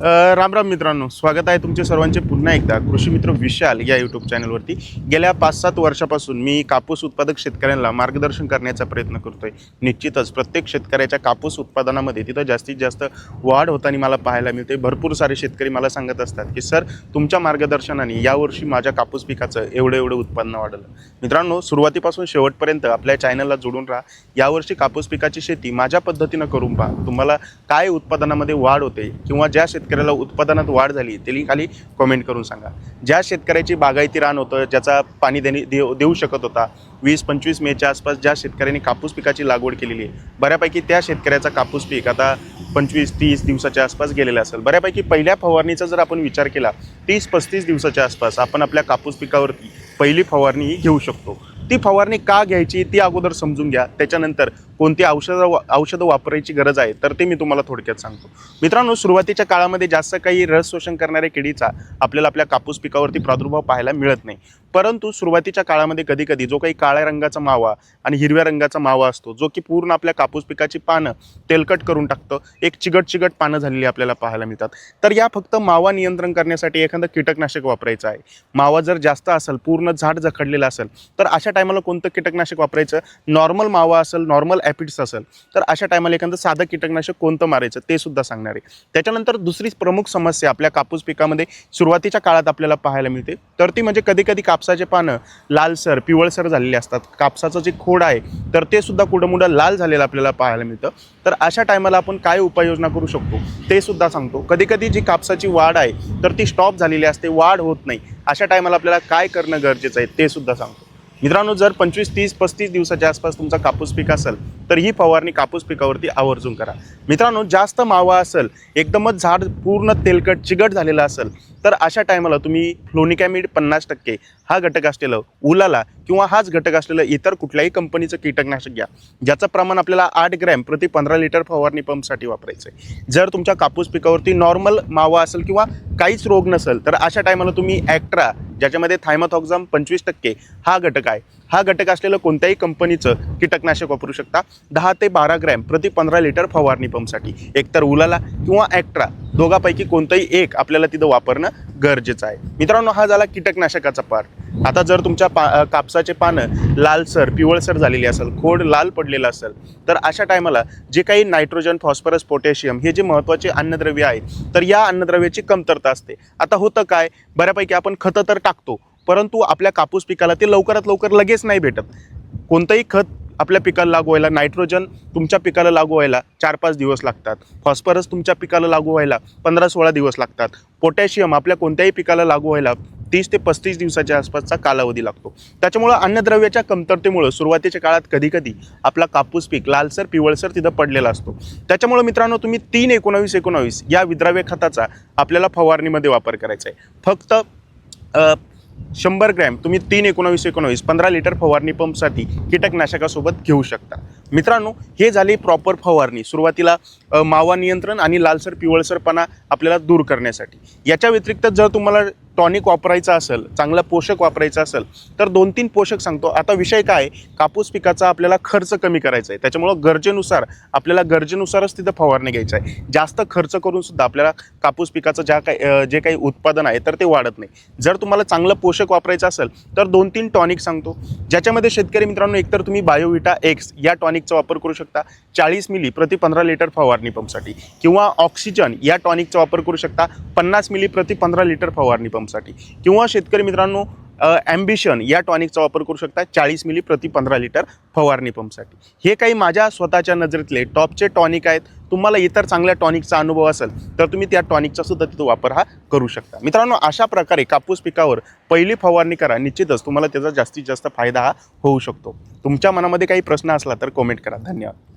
राम राम मित्रांनो स्वागत आहे तुमचे सर्वांचे पुन्हा एकदा. कृषी मित्र विशाल या यूट्यूब चॅनलवरती गेल्या पाच सात वर्षापासून मी कापूस उत्पादक शेतकऱ्यांना मार्गदर्शन करण्याचा प्रयत्न करतोय. निश्चितच प्रत्येक शेतकऱ्याच्या कापूस उत्पादनामध्ये तिथं जास्तीत जास्त वाढ होताना मला पाहायला मिळते. भरपूर सारे शेतकरी मला सांगत असतात की सर तुमच्या मार्गदर्शनाने यावर्षी माझ्या कापूस पिकाचं एवढं एवढं उत्पन्न वाढलं. मित्रांनो सुरुवातीपासून शेवटपर्यंत आपल्या चॅनलला जोडून राहा. यावर्षी कापूस पिकाची शेती माझ्या पद्धतीनं करून पहा. तुम्हाला काय उत्पादनामध्ये वाढ होते किंवा ज्या शेतकऱ्याला उत्पादनात वाढ झाली त्यांनी खाली कमेंट करून सांगा. ज्या शेतकऱ्याची बागायती रान होतं ज्याचा पाणी देणे देऊ देऊ शकत होता वीस पंचवीस मेच्या आसपास ज्या शेतकऱ्यांनी कापूस पिकाची लागवड केलेली आहे बऱ्यापैकी त्या शेतकऱ्याचा कापूस पीक आता पंचवीस तीस दिवसाच्या आसपास गेलेला असेल. बऱ्यापैकी पहिल्या फवारणीचा जर आपण विचार केला तीस पस्तीस दिवसाच्या आसपास आपण आपल्या कापूस पिकावरती पहिली फवारणी ही घेऊ शकतो. ती फवारणी का घ्यायची ती अगोदर समजून घ्या. त्याच्यानंतर कोणती औषधं औषधं वापरायची गरज आहे तर ते मी तुम्हाला थोडक्यात सांगतो. मित्रांनो सुरुवातीच्या काळामध्ये जास्त काही रस शोषण करणाऱ्या किडीचा आपल्याला आपल्या कापूस पिकावरती प्रादुर्भाव पाहायला मिळत नाही. परंतु सुरुवातीच्या काळामध्ये कधी कधी जो काही काळ्या रंगाचा मावा आणि हिरव्या रंगाचा मावा असतो जो की पूर्ण आपल्या कापूस पिकाची पानं तेलकट करून टाकतं एक चिगट चिगट पानं झालेली आपल्याला पाहायला मिळतात. तर या फक्त मावा नियंत्रण करण्यासाठी एखादं कीटकनाशक वापरायचं आहे. मावा जर जास्त असेल पूर्ण झाड जखडलेलं असेल तर अशा टायमाला कोणतं कीटकनाशक वापरायचं? नॉर्मल मावा असेल नॉर्मल ॲपिड्स असेल तर अशा टायमाला एखादं साधं कीटकनाशक कोणतं मारायचं ते सुद्धा सांगणार आहे. त्याच्यानंतर दुसरी प्रमुख समस्या आपल्या कापूस पिकामध्ये सुरुवातीच्या काळात आपल्याला पाहायला मिळते. तर ती म्हणजे कधी कधी कापसाचे पानं लालसर पिवळसर झालेले असतात. कापसाचं जे खोड आहे तर ते सुद्धा कुडमुडं लाल झालेलं आपल्याला पाहायला मिळतं. तर अशा टायमाला आपण काय उपाययोजना करू शकतो ते सुद्धा सांगतो. कधी कधी जी कापसाची वाढ आहे तर ती स्टॉप झालेली असते वाढ होत नाही. अशा टायमाला आपल्याला काय करणं गरजेचं आहे ते सुद्धा सांगतो. मित्रांनो जर पंचवीस तीस पस्तीस दिवसाच्या आसपास तुमचा कापूस पीक असेल तर ही फवारणी कापूस पिकावरती आवर्जून करा. मित्रांनो जास्त मावा असेल एकदमच झाड पूर्ण तेलकट चिगट झालेलं असेल तर अशा टायमाला तुम्ही फ्लोनिकॅमिड पन्नास टक्के हा घटक असलेलं उलाला किंवा हाच घटक असलेलं इतर कुठल्याही कंपनीचं कीटकनाशक घ्या. ज्याचं प्रमाण आपल्याला आठ ग्रॅम प्रति पंधरा लिटर फवारणी पंपसाठी वापरायचं आहे जर तुमच्या कापूस पिकावरती नॉर्मल मावा असेल किंवा काहीच रोग नसेल तर अशा टायमाला तुम्ही ॲक्ट्रा ज्याच्यामध्ये थायमाथॉक्झाम पंचवीस टक्के हा घटक आहे. हा घटक असलेलं कोणत्याही कंपनीचं कीटकनाशक वापरू शकता. दहा ते बारा ग्रॅम प्रति पंधरा लिटर फवारणी पंपसाठी. एकतर उलाला किंवा ॲक्ट्रा. दोघापैकी कोणतंही एक आपल्याला तिथं वापरणं गरजेचं आहे. मित्रांनो हा झाला कीटकनाशकाचा पार्ट आता जर तुमच्या पा कापसाचे पानं लालसर पिवळसर झालेली असेल खोड लाल पडलेलं असेल तर अशा टायमाला जे काही नायट्रोजन फॉस्फरस पोटॅशियम हे जे महत्त्वाचे अन्नद्रव्य आहे तर या अन्नद्रव्याची कमतरता असते. आता होतं काय? बऱ्यापैकी आपण खतं तर टाकतो परंतु आपल्या कापूस पिकाला ते लवकरात लवकर लगेच नाही भेटत. कोणतंही खत आपल्या पिकाला लागू व्हायला नायट्रोजन तुमच्या पिकाला लागू व्हायला चार पाच दिवस लागतात. फॉस्फरस तुमच्या पिकाला लागू व्हायला पंधरा सोळा दिवस लागतात. पोटॅशियम आपल्या कोणत्याही पिकाला लागू व्हायला तीस ते पस्तीस दिवसाच्या आसपासचा कालावधी लागतो. त्याच्यामुळं अन्नद्रव्याच्या कमतरतेमुळं सुरुवातीच्या काळात कधीकधी आपला कापूस पीक लालसर पिवळसर तिथं पडलेला असतो. त्याच्यामुळं मित्रांनो तुम्ही तीन एकोणावीस एकोणावीस या विद्राव्य खताचा आपल्याला फवारणीमध्ये वापर करायचा आहे. फक्त शंभर ग्रॅम तुम्ही तीन एकोणावीस एकोणावीस पंधरा लिटर फवारणी पंपसाठी कीटकनाशकासोबत घेऊ शकता. मित्रांनो हे झाले प्रॉपर फवारणी. सुरुवातीला मावा नियंत्रण आणि लालसर पिवळसरपणा आपल्याला दूर करण्यासाठी. याच्या व्यतिरिक्त जर तुम्हाला टॉनिक वापरायचा असेल चांगला पोषक वापरायचा असेल तर दोन तीन पोषक सांगतो. आता विषय काय आहे? कापूस पिकाचा आपल्याला खर्च कमी करायचा आहे. त्याच्यामुळं गरजेनुसार आपल्याला गरजेनुसारच तिथं फवारणी घ्यायचं आहे. जास्त खर्च करून सुद्धा आपल्याला कापूस पिकाचं ज्या काही जे काही उत्पादन आहे तर ते वाढत नाही. जर तुम्हाला चांगलं पोषक वापरायचं असेल तर दोन तीन टॉनिक सांगतो. ज्याच्यामध्ये शेतकरी मित्रांनो एकतर तुम्ही बायोविटा एक्स या टॉनिकचा वापर करू शकता. चाळीस मिली प्रति पंधरा लिटर फवारणी पंपसाठी. किंवा ऑक्सिजन या टॉनिकचा वापर करू शकता. पन्नास मिली प्रति पंधरा लिटर फवारणी पंप पंपसाठी किंवा शेतकरी मित्रांनो ॲम्बिशन या टॉनिकचा वापर करू शकता चाळीस मिली प्रति पंधरा लिटर फवारणी पंपसाठी हे काही माझ्या स्वतःच्या नजरेतले टॉपचे टॉनिक आहेत. तुम्हाला इतर चांगल्या टॉनिकचा अनुभव असेल तर तुम्ही त्या टॉनिकचा सुद्धा तिथं वापर हा करू शकता. मित्रांनो अशा प्रकारे कापूस पिकावर पहिली फवारणी करा. निश्चितच तुम्हाला त्याचा जास्तीत जास्त फायदा हा होऊ शकतो. तुमच्या मनामध्ये काही प्रश्न असला तर कॉमेंट करा. धन्यवाद.